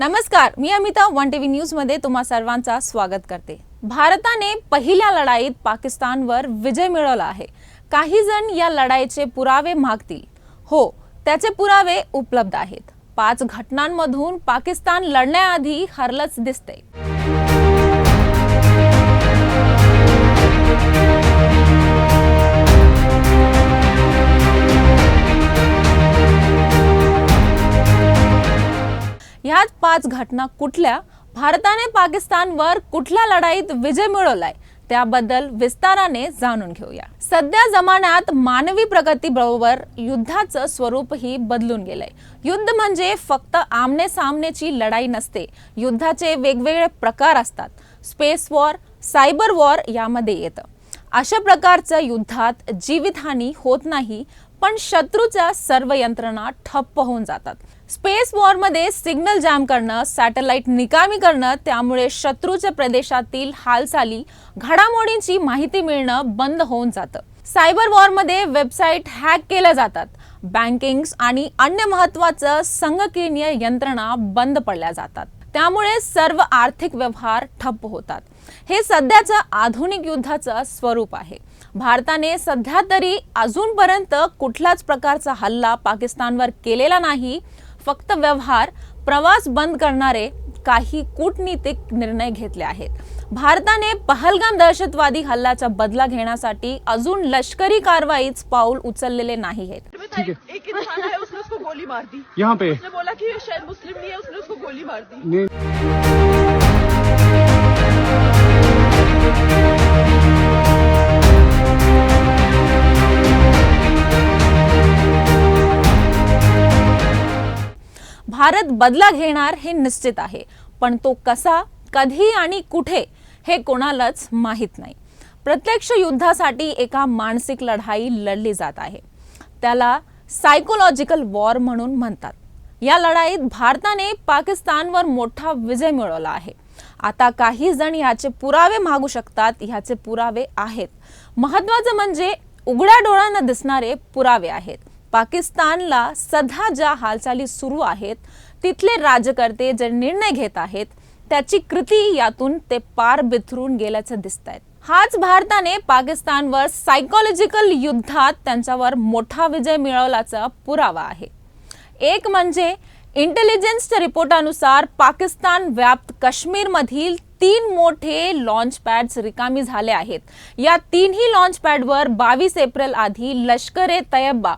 नमस्कार मी Amita one TV न्यूजमध्ये तुम्हा सर्वांचा स्वागत करते. भारताने पहिल्या लढाईत पाकिस्तानवर विजय मिळवला आहे. काही जण या लढाईचे पुरावे मागतील. हो त्याचे पुरावे उपलब्ध आहेत. पाच घटनांमधून पाकिस्तान लढण्याआधी हरलंच दिसते ह्याच पाच घटना कुठल्या? भारताने पाकिस्तानवर कुठल्या लढाईत विजय मिळवलाय? त्याबद्दल विस्ताराने जाणून घेऊया. सध्या जमान्यात मानवी प्रगती बरोबर युद्धाचं स्वरूपही बदलून गेलंय. युद्ध म्हणजे फक्त आमने सामनेची लढाई नसते युद्धाचे वेगवेगळे प्रकार असतात. स्पेस वॉर सायबर वॉर यामध्ये येतं. अशा प्रकारच्या युद्धात जीवितहानी होत नाही पण शत्रूच्या सर्व यंत्रणा ठप्प होऊन जातात. स्पेस वॉरमध्ये सिग्नल जॅम करणं सॅटेलाइट निकामी करणं त्यामुळे शत्रूच्या प्रदेशातील हालचाली घडामोडींची माहिती मिळणं बंद होऊन जातं. सायबर वॉरमध्ये वेबसाईट हॅक केल्या जातात. बँकिंग आणि अन्य महत्वाचं संगणकीय यंत्रणा बंद पडल्या जातात. त्यामुळे सर्व आर्थिक व्यवहार ठप्प होतात. हे सध्याचं आधुनिक युद्धाचं स्वरूप आहे. भारताने सध्या तरी अजूनपर्यंत कुठल्याच प्रकारचा हल्ला पाकिस्तानवर केलेला नाही. फक्त व्यवहार प्रवास बंद करणारे काही कूटनीतिक निर्णय घेतले आहेत. भारताने पहलगाम दहशतवादी हल्ल्याचा बदला घेण्यासाठी अजून लष्करी कारवाईच पाऊल उचललेले नाही आहेत. भारत बदला घेणार हे निश्चित आहे. पण तो कसा कधी आणि कुठे हे कोणालाच माहीत नाही. प्रत्यक्ष युद्धासाठी एका मानसिक लढाई लढली जात आहे. त्याला सायकोलॉजिकल वॉर म्हणून म्हणतात. या लढाईत भारताने पाकिस्तानवर मोठा विजय मिळवला आहे. आता काही जण याचे पुरावे मागू शकतात ह्याचे पुरावे आहेत. महत्वाचं म्हणजे उघड्या डोळ्यांना दिसणारे पुरावे आहेत. पाकिस्तानला सध्या ज्या हालचाली सुरू आहेत तिथले राज्यकर्ते जे निर्णय घेत आहेत त्याची कृती यातून ते पार बिथरून गेल्याचं दिसत आहेत हाच भारताने पाकिस्तानवर सायकोलॉजिकल युद्धात त्यांच्यावर मोठा विजय मिळवल्याचा पुरावा आहे. एक म्हणजे इंटेलिजन्सच्या रिपोर्टानुसार पाकिस्तान व्याप्त काश्मीरमधील तीन मोठे लॉन्च पॅड्स रिकामी झाले आहेत. या तीनही लॉन्च पॅडवर बावीस एप्रिल आधी लष्कर ए तय्यबा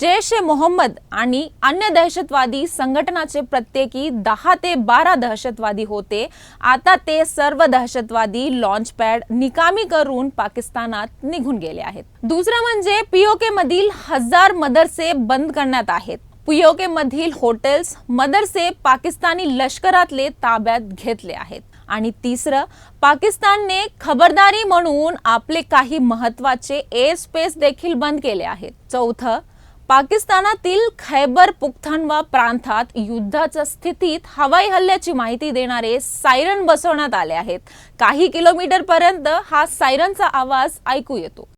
जैश ए मोहम्मद आणि अन्य दहशतवादी संघटनाचे प्रत्येकी दहा ते बारा दहशतवादी होते. आता ते सर्व दहशतवादी लॉन्च पॅड निकामी करून पाकिस्तानात निघून गेले आहेत. दुसरं म्हणजे पीओके मधील हजार मदरसे बंद करण्यात आहेत. पीओके मधील हॉटेल्स मदरसे पाकिस्तानी लष्करातले ताब्यात घेतले आहेत. आणि तिसरं पाकिस्तानने खबरदारी म्हणून आपले काही महत्त्वाचे एअर स्पेस देखील बंद केले आहेत. चौथं पाकिस्तानातील खैबर पुख्तनवा प्रांतात युद्धाच्या स्थितीत हवाई हल्ल्याची माहिती देणारे सायरन बसवण्यात आले आहेत. काही किलोमीटर पर्यंत हा सायरनचा आवाज ऐकू येतो.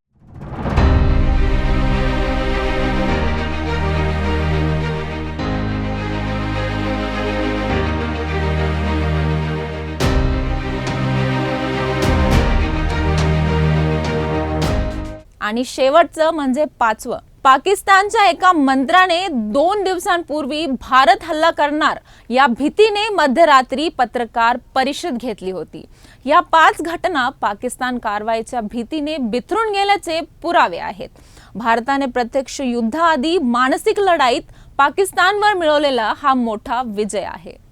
आणि शेवटचं म्हणजे पाचवं. पाकिस्तानच्या एका मंत्र्याने दोन दिवसांपूर्वी भारत हल्ला करणार या भीतीने मध्यरात्री पत्रकार परिषद घेतली होती. या पाच घटना पाकिस्तान कारवाईच्या भीतीने बिथरून गेल्याचे पुरावे आहेत. भारताने प्रत्यक्ष युद्धाआधी मानसिक लढाईत पाकिस्तानवर मिळवलेला हा मोठा विजय आहे.